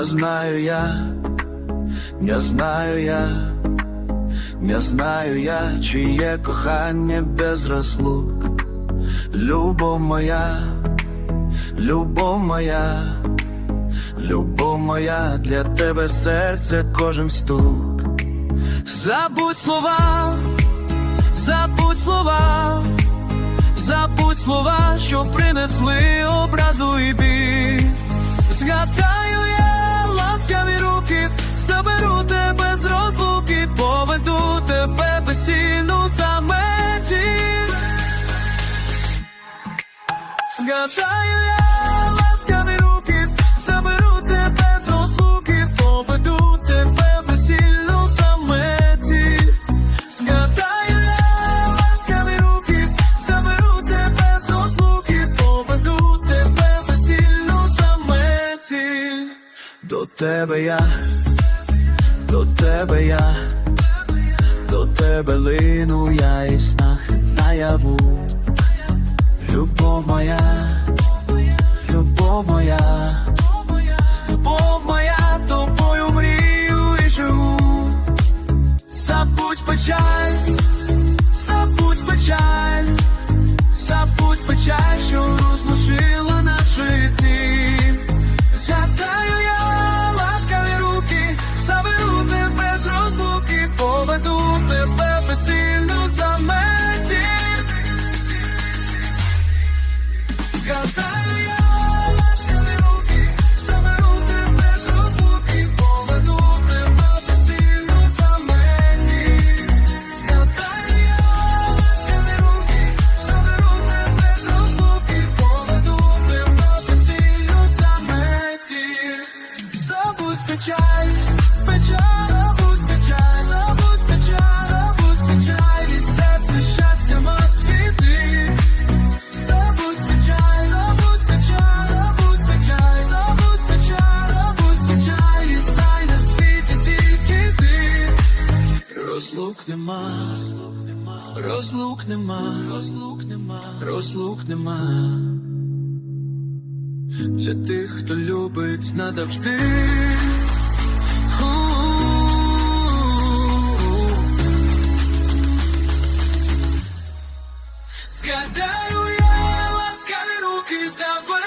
Не знаю я, не знаю я, не знаю я, чи є кохання без розлук. Любов моя, любов моя, любов моя, для тебе серце кожен стук. Забудь слова, забудь слова, забудь слова, що принесли образу і біль. Згадаю Згадаю я ласкаві руки, заберу тебе з розлуки, поведу тебе безцінну за меті. Згадаю я ласкаві руки, заберу тебе з розлуки, поведу тебе безцільну за меті. До тебе я, до тебе я, до тебе лину я і в снах наяву. Печаль, печаль, забудь печаль, забудь печаль, і серце щастя світи. Забудь печаль, забудь печаль, забудь печаль, забудь печаль, забудь печаль, і на світі тільки. Розлук нема, розлук нема, розлук нема, розлук нема. Для тих, хто любить назавжди. yourself.